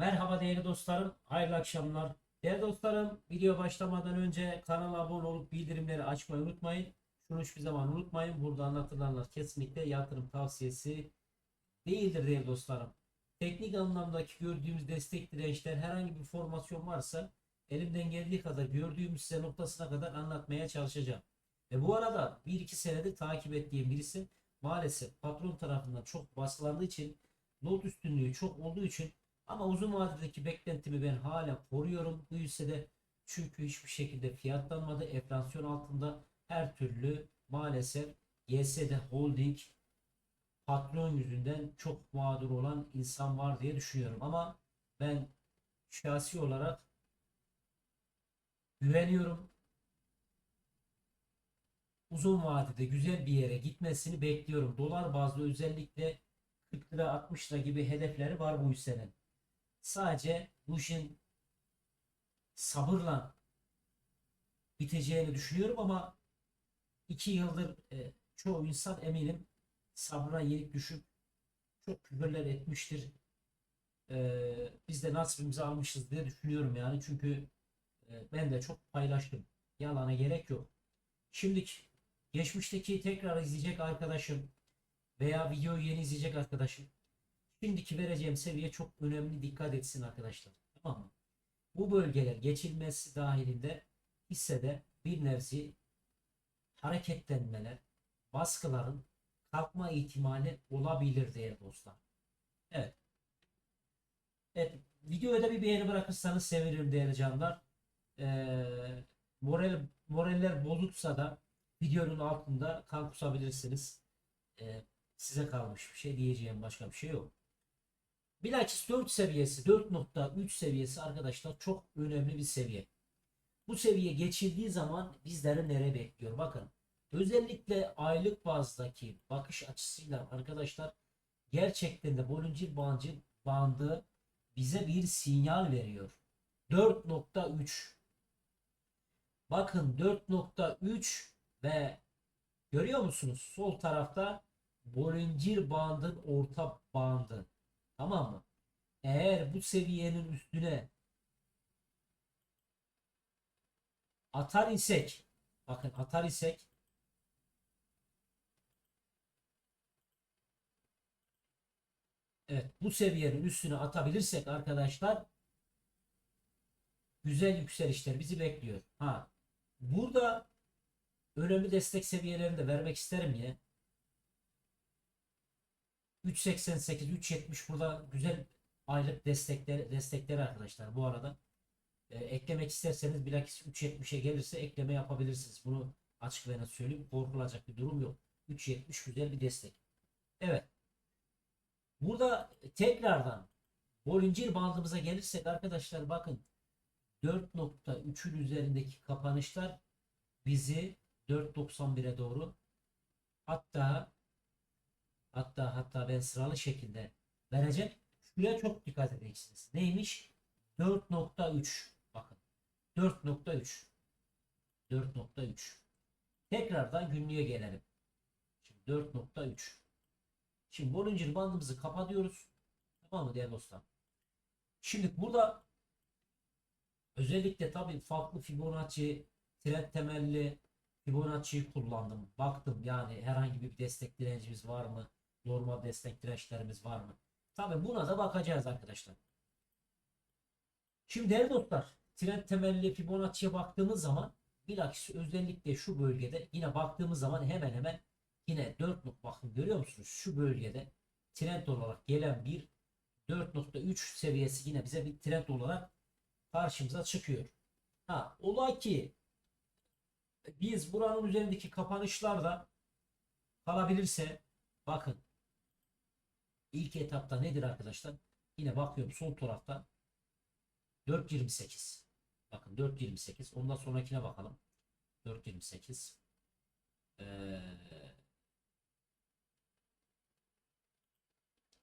Merhaba değerli dostlarım, hayırlı akşamlar. Değerli dostlarım, video başlamadan önce kanala abone olup bildirimleri açmayı unutmayın. Şunu hiçbir zaman unutmayın. Burada anlatılanlar kesinlikle yatırım tavsiyesi değildir değerli dostlarım. Teknik anlamdaki gördüğümüz destek dirençler herhangi bir formasyon varsa elimden geldiği kadar gördüğüm size noktasına kadar anlatmaya çalışacağım. Ve bu arada 1-2 senedir takip ettiğim birisi maalesef patron tarafından çok baskılandığı için not üstünlüğü çok olduğu için ama uzun vadedeki beklentimi ben hala koruyorum bu hissede. Çünkü hiçbir şekilde fiyatlanmadı. Enflasyon altında her türlü maalesef YSD Holding patron yüzünden çok mağdur olan insan var diye düşünüyorum. Ama ben şahsi olarak güveniyorum. Uzun vadede güzel bir yere gitmesini bekliyorum. Dolar bazlı özellikle 40 lira 60 lira gibi hedefleri var bu hissenin. Sadece bu işin sabırla biteceğini düşünüyorum ama iki yıldır e, çoğu insan eminim sabrına yenik düşüp çok küfürler etmiştir. E, biz de nasibimizi almışız diye düşünüyorum yani çünkü e, ben de çok paylaştım. Yalana gerek yok. Şimdiki geçmişteki tekrar izleyecek arkadaşım veya videoyu yeni izleyecek arkadaşım Şimdiki vereceğim seviye çok önemli dikkat etsin arkadaşlar. Tamam mı? Bu bölgeler geçilmesi dahilinde hissede bir nevzi hareketlenmeler, baskıların kalkma ihtimali olabilir değerli dostlar. Evet. Evet. Videoya da bir beğeni bırakırsanız sevinirim değerli canlar. Ee, moral, moraller bozuksa da videonun altında kan kusabilirsiniz. Ee, size kalmış bir şey diyeceğim başka bir şey yok. Bilakis 4 seviyesi 4.3 seviyesi arkadaşlar çok önemli bir seviye. Bu seviye geçildiği zaman bizleri nereye bekliyor? Bakın özellikle aylık bazdaki bakış açısıyla arkadaşlar gerçekten de Bollinger Bandı, bandı bize bir sinyal veriyor. 4.3 Bakın 4.3 ve görüyor musunuz? Sol tarafta Bollinger bandın orta bandı. Tamam mı? Eğer bu seviyenin üstüne atar isek bakın atar isek Evet bu seviyenin üstüne atabilirsek arkadaşlar güzel yükselişler bizi bekliyor. Ha burada önemli destek seviyelerini de vermek isterim ya. 3.88 3.70 burada güzel aylık destekler destekleri arkadaşlar bu arada. E, eklemek isterseniz bilakis 3.70'e gelirse ekleme yapabilirsiniz. Bunu açık ve net söyleyeyim. Korkulacak bir durum yok. 3.70 güzel bir destek. Evet. Burada tekrardan Bollinger bandımıza gelirsek arkadaşlar bakın 4.3'ün üzerindeki kapanışlar bizi 4.91'e doğru hatta hatta hatta ben sıralı şekilde vereceğim. Şuraya çok dikkat edeceksiniz. Neymiş? 4.3 bakın. 4.3 4.3 Tekrardan günlüğe gelelim. Şimdi 4.3 Şimdi Bollinger bandımızı kapatıyoruz. Tamam mı değerli dostlar? Şimdi burada özellikle tabii farklı Fibonacci trend temelli Fibonacci'yi kullandım. Baktım yani herhangi bir destek direncimiz var mı? Normal destek dirençlerimiz var mı? Tabi buna da bakacağız arkadaşlar. Şimdi değerli dostlar trend temelli Fibonacci'ye baktığımız zaman bilakis özellikle şu bölgede yine baktığımız zaman hemen hemen yine 4 nok bakın görüyor musunuz? Şu bölgede trend olarak gelen bir 4.3 seviyesi yine bize bir trend olarak karşımıza çıkıyor. Ha ola ki biz buranın üzerindeki kapanışlarda kalabilirse bakın ilk etapta nedir arkadaşlar? Yine bakıyorum sol tarafta 4.28 bakın 4.28 ondan sonrakine bakalım. 4.28 ee,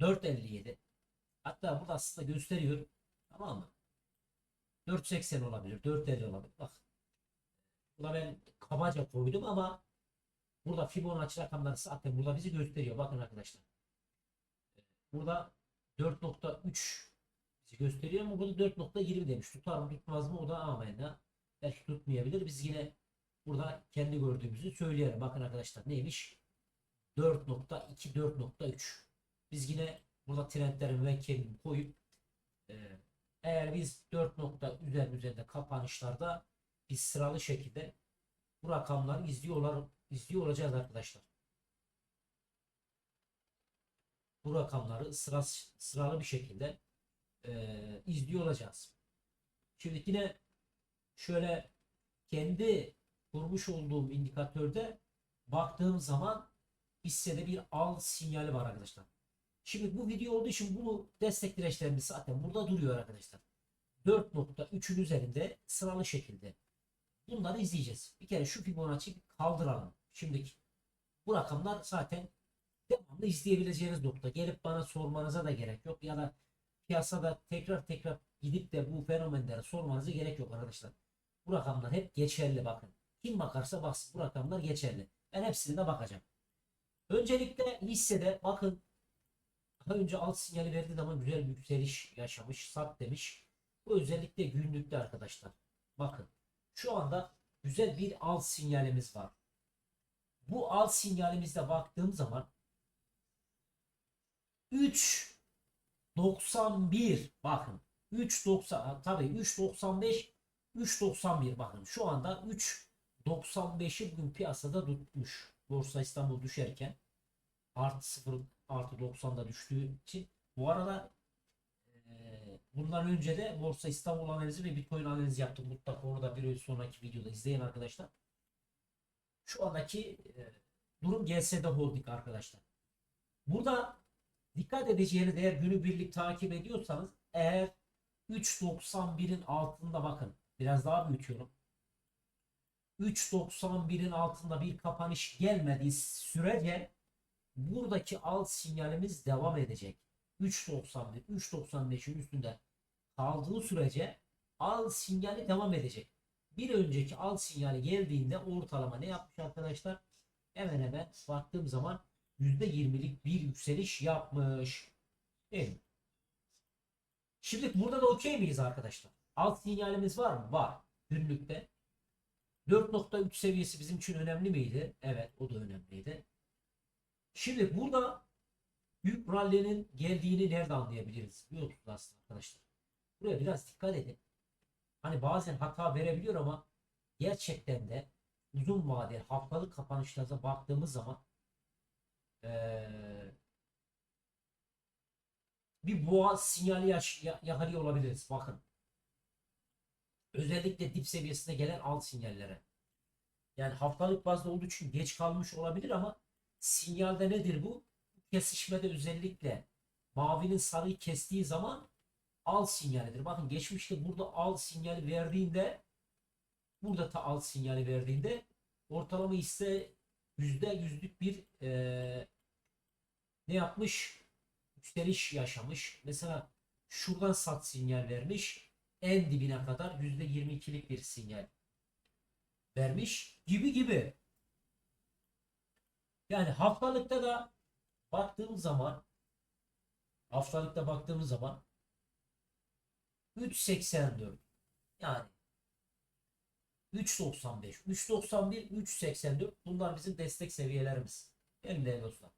4.57 hatta burada aslında gösteriyor. Tamam mı? 4.80 olabilir 4.50 olabilir. Bak. Buna ben kabaca koydum ama burada Fibonacci rakamları zaten burada bizi gösteriyor. Bakın arkadaşlar. Burada 4.3 gösteriyor ama burada 4.20 demiş. Tutar mı tutmaz mı o da amenna. Belki tutmayabilir. Biz yine burada kendi gördüğümüzü söyleyelim. Bakın arkadaşlar neymiş? 4.2 4.3 Biz yine burada trendlerin müvekkilini koyup e, eğer biz 4 nokta üzerinde üzerinde kapanışlarda biz sıralı şekilde bu rakamları izliyorlar izliyor olacağız arkadaşlar. Bu rakamları sıra, sıralı bir şekilde e, izliyor olacağız. Şimdi yine şöyle kendi kurmuş olduğum indikatörde baktığım zaman hissede bir al sinyali var arkadaşlar. Şimdi bu video olduğu için bunu destek dirençlerimiz zaten burada duruyor arkadaşlar. 4.3'ün üzerinde sıralı şekilde. Bunları izleyeceğiz. Bir kere şu Fibonacci'yi kaldıralım. Şimdiki bu rakamlar zaten devamlı izleyebileceğiniz nokta. Gelip bana sormanıza da gerek yok. Ya da piyasada tekrar tekrar gidip de bu fenomenlere sormanıza gerek yok arkadaşlar. Bu rakamlar hep geçerli bakın. Kim bakarsa baksın bu rakamlar geçerli. Ben hepsine de bakacağım. Öncelikle hissede bakın daha önce alt sinyali verdiği zaman güzel bir yükseliş yaşamış. Sat demiş. Bu özellikle günlükte arkadaşlar. Bakın şu anda güzel bir alt sinyalimiz var. Bu alt sinyalimizde baktığım zaman 3.91 bakın 3.90 tabii 3.95 3.91 bakın şu anda 3.95'i bugün piyasada tutmuş. Borsa İstanbul düşerken artı 0 artı 90'da düştüğü için bu arada eee, bundan önce de Borsa İstanbul analizi ve Bitcoin analizi yaptım. Mutlaka onu da bir sonraki videoda izleyin arkadaşlar. Şu andaki durum GSD Holding arkadaşlar. Burada dikkat edeceğiniz eğer günübirlik takip ediyorsanız eğer 3.91'in altında bakın biraz daha büyütüyorum. 3.91'in altında bir kapanış gelmediği sürece buradaki alt sinyalimiz devam edecek. 3.91, 3.95'in üstünde kaldığı sürece al sinyali devam edecek. Bir önceki al sinyali geldiğinde ortalama ne yapmış arkadaşlar? Hemen hemen baktığım zaman %20'lik bir yükseliş yapmış. Mi? Şimdi burada da okey miyiz arkadaşlar? Alt sinyalimiz var mı? Var. Günlükte. 4.3 seviyesi bizim için önemli miydi? Evet o da önemliydi. Şimdi burada büyük rally'nin geldiğini nerede anlayabiliriz? Biliyorsunuz aslında arkadaşlar. Buraya biraz dikkat edin. Hani bazen hata verebiliyor ama gerçekten de uzun vadeli haftalık kapanışlarına baktığımız zaman eee, bir boğa sinyali yaş- ya- yakalıyor olabiliriz. Bakın. Özellikle dip seviyesine gelen alt sinyallere. Yani haftalık bazda olduğu için geç kalmış olabilir ama sinyalde nedir bu? Kesişmede özellikle mavinin sarıyı kestiği zaman al sinyalidir. Bakın geçmişte burada al sinyali verdiğinde burada ta al sinyali verdiğinde ortalama ise yüzde yüzlük bir eee, ne yapmış? Yükseliş yaşamış. Mesela şuradan sat sinyal vermiş. En dibine kadar yüzde yirmi ikilik bir sinyal vermiş gibi gibi. Yani haftalıkta da baktığımız zaman haftalıkta baktığımız zaman 3.84 yani 3.95 3.91 3.84 bunlar bizim destek seviyelerimiz. Benim değerli dostlar.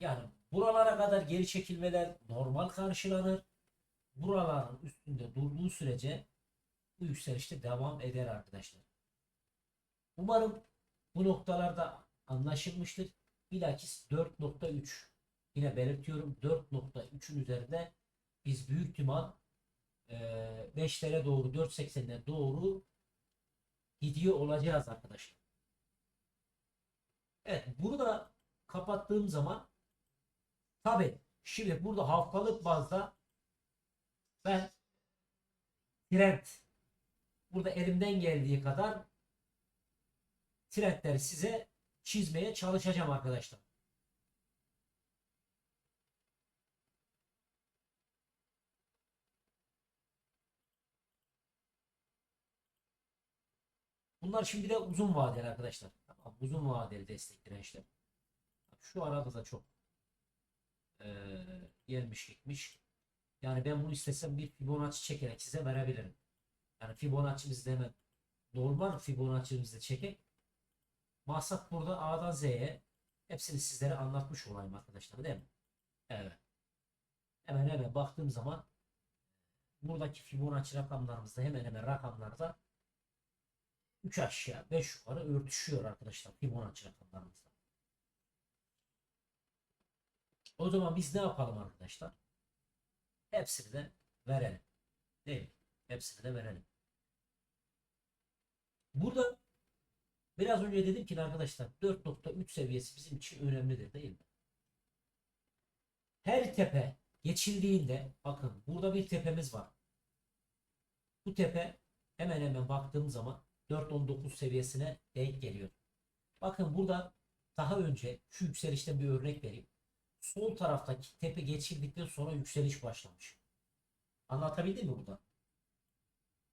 Yani buralara kadar geri çekilmeler normal karşılanır. Buraların üstünde durduğu sürece bu yükselişte devam eder arkadaşlar. Umarım bu noktalarda anlaşılmıştır. Bilakis 4.3 yine belirtiyorum 4.3'ün üzerinde biz büyük ihtimal e, 5'lere doğru 4.80'e doğru gidiyor olacağız arkadaşlar. Evet bunu da kapattığım zaman tabi şimdi burada haftalık bazda ben trend burada elimden geldiği kadar trendleri size çizmeye çalışacağım arkadaşlar. Bunlar şimdi de uzun vadeli arkadaşlar. Tamam, uzun vadeli destek dirençler. Şu arada da çok eee gelmiş gitmiş. Yani ben bunu istesem bir Fibonacci çekerek size verebilirim. Yani Fibonacci'mizi hemen normal Fibonacci'mizi çekip maksat burada A'dan Z'ye hepsini sizlere anlatmış olayım arkadaşlar değil mi? Evet. Hemen hemen baktığım zaman buradaki Fibonacci rakamlarımızda hemen hemen rakamlarda 3 aşağı 5 yukarı örtüşüyor arkadaşlar Fibonacci rakamlarımızda. O zaman biz ne yapalım arkadaşlar? Hepsini de verelim. Değil mi? Hepsini de verelim. Burada biraz önce dedim ki arkadaşlar 4.3 seviyesi bizim için önemlidir değil mi? Her tepe geçildiğinde bakın burada bir tepemiz var. Bu tepe hemen hemen baktığım zaman 4.19 seviyesine denk geliyor. Bakın burada daha önce şu yükselişten bir örnek vereyim. Sol taraftaki tepe geçildikten sonra yükseliş başlamış. Anlatabildim mi burada?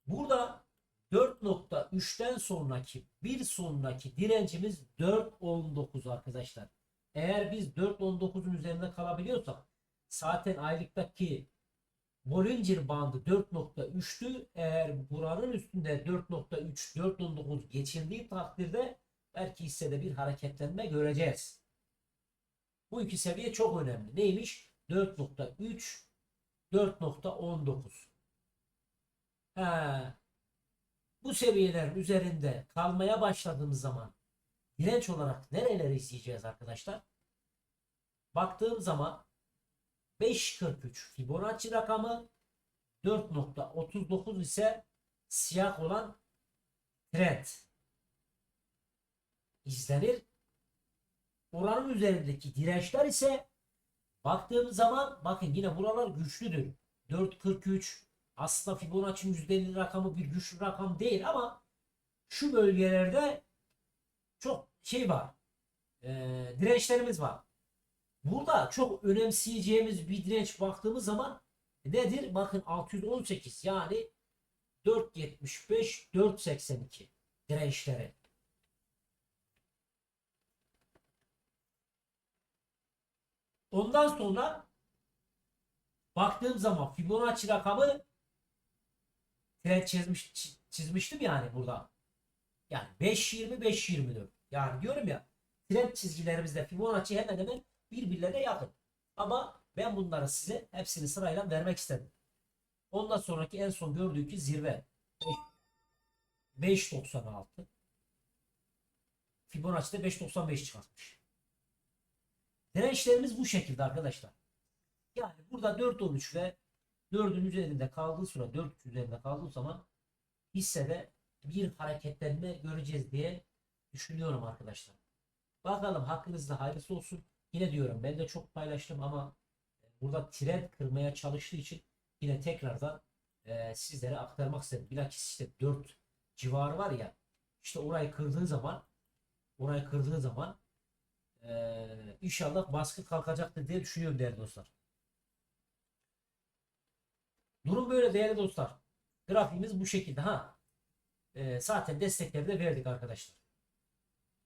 Burada 4.3'ten sonraki bir sonraki direncimiz 4.19 arkadaşlar. Eğer biz 4.19'un üzerinde kalabiliyorsak zaten aylıktaki Bollinger bandı 4.3'tü. Eğer buranın üstünde 4.3 4.19 geçildiği takdirde belki hissede bir hareketlenme göreceğiz. Bu iki seviye çok önemli. Neymiş? 4.3 4.19 Ha, bu seviyelerin üzerinde kalmaya başladığımız zaman direnç olarak nereleri izleyeceğiz arkadaşlar? Baktığım zaman 5.43 Fibonacci rakamı 4.39 ise siyah olan trend izlenir. Oranın üzerindeki dirençler ise baktığım zaman bakın yine buralar güçlüdür. 4.43 aslında Fibonacci'nin %50 rakamı bir güçlü rakam değil ama şu bölgelerde çok şey var. E, dirençlerimiz var. Burada çok önemseyeceğimiz bir direnç baktığımız zaman nedir? Bakın 618 yani 475 482 dirençleri. Ondan sonra baktığım zaman Fibonacci rakamı trend çizmiş, çizmiştim yani burada. Yani 5.20 5.24. Yani diyorum ya trend çizgilerimizde Fibonacci hemen hemen birbirlerine yakın. Ama ben bunları size hepsini sırayla vermek istedim. Ondan sonraki en son gördüğü ki zirve 5.96 Fibonacci'de 5.95 çıkartmış. Dirençlerimiz bu şekilde arkadaşlar. Yani burada 4.13 ve 4'ün üzerinde kaldığı süre 4 üzerinde kaldığı zaman hissede bir hareketlenme göreceğiz diye düşünüyorum arkadaşlar. Bakalım hakkınızda hayırlısı olsun. Yine diyorum ben de çok paylaştım ama burada trend kırmaya çalıştığı için yine tekrardan e, sizlere aktarmak istedim. Bilakis işte 4 civarı var ya işte orayı kırdığı zaman orayı kırdığı zaman e, inşallah baskı kalkacaktır diye düşünüyorum değerli dostlar. Durum böyle değerli dostlar. Grafiğimiz bu şekilde. Ha. E, zaten destekleri de verdik arkadaşlar.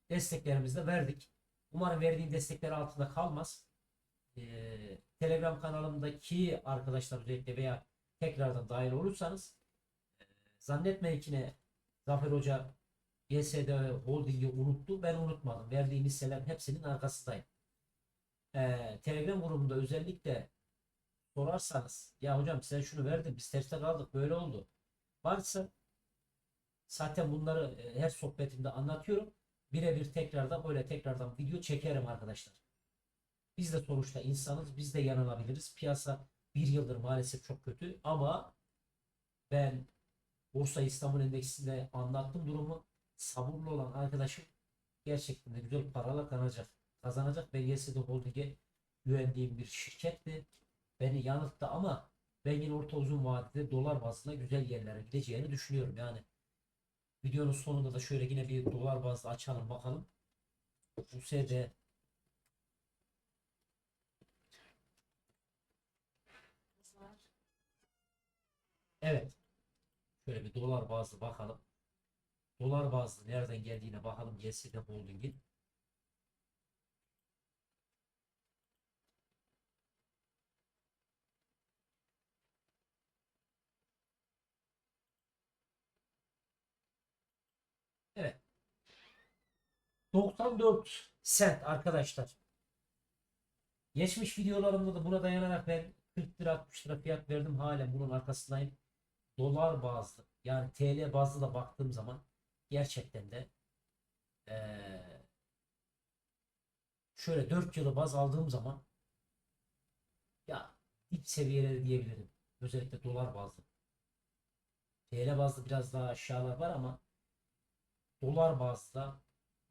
Desteklerimizi de verdik. Umarım verdiğim destekler altında kalmaz. Ee, Telegram kanalımdaki arkadaşlar özellikle veya tekrardan dahil olursanız e, zannetmeyin ki Zafer Hoca GSD Holding'i unuttu. Ben unutmadım. Verdiğim hisseler hepsinin arkasındayım. Ee, Telegram grubunda özellikle sorarsanız ya hocam sen şunu verdin biz terste kaldık böyle oldu. Varsa zaten bunları e, her sohbetimde anlatıyorum birebir tekrardan böyle tekrardan video çekerim arkadaşlar. Biz de sonuçta insanız. Biz de yanılabiliriz. Piyasa bir yıldır maalesef çok kötü ama ben Borsa İstanbul Endeksinde anlattığım durumu sabırlı olan arkadaşım gerçekten de güzel paralar kazanacak. Kazanacak. Ben YSD Holding'e güvendiğim bir şirketti. Beni yanılttı ama ben yine orta uzun vadede dolar bazında güzel yerlere gideceğini düşünüyorum. Yani Videonun sonunda da şöyle yine bir dolar bazlı açalım bakalım. USD Evet. Şöyle bir dolar bazlı bakalım. Dolar bazlı nereden geldiğine bakalım. GSD Holding'in. 94 sent arkadaşlar. Geçmiş videolarımda da buna dayanarak ben 40 lira 60 lira fiyat verdim. Halen bunun arkasındayım. Dolar bazlı yani TL bazlı da baktığım zaman gerçekten de eee, şöyle 4 yılı baz aldığım zaman ya dip seviyeleri diyebilirim. Özellikle dolar bazlı. TL bazlı biraz daha aşağılar var ama dolar bazlı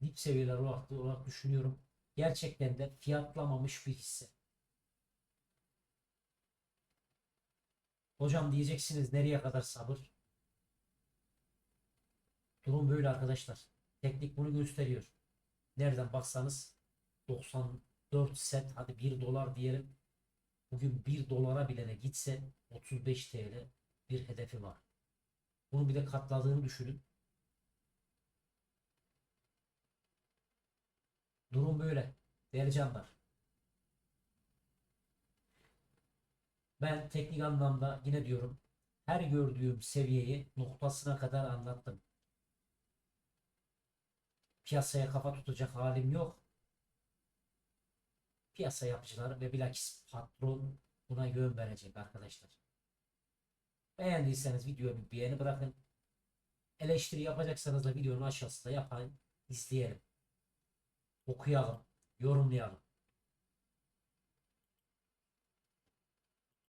dip seviyeler olarak, olarak düşünüyorum. Gerçekten de fiyatlamamış bir hisse. Hocam diyeceksiniz nereye kadar sabır? Durum böyle arkadaşlar. Teknik bunu gösteriyor. Nereden baksanız 94 set hadi 1 dolar diyelim. Bugün 1 dolara bile de gitse 35 TL bir hedefi var. Bunu bir de katladığını düşünün. Durum böyle. Değerli canlar. Ben teknik anlamda yine diyorum her gördüğüm seviyeyi noktasına kadar anlattım. Piyasaya kafa tutacak halim yok. Piyasa yapıcıları ve bilakis patron buna yön verecek arkadaşlar. Beğendiyseniz videoya bir beğeni bırakın. Eleştiri yapacaksanız da videonun aşağısında yapın. izleyelim. Okuyalım. Yorumlayalım.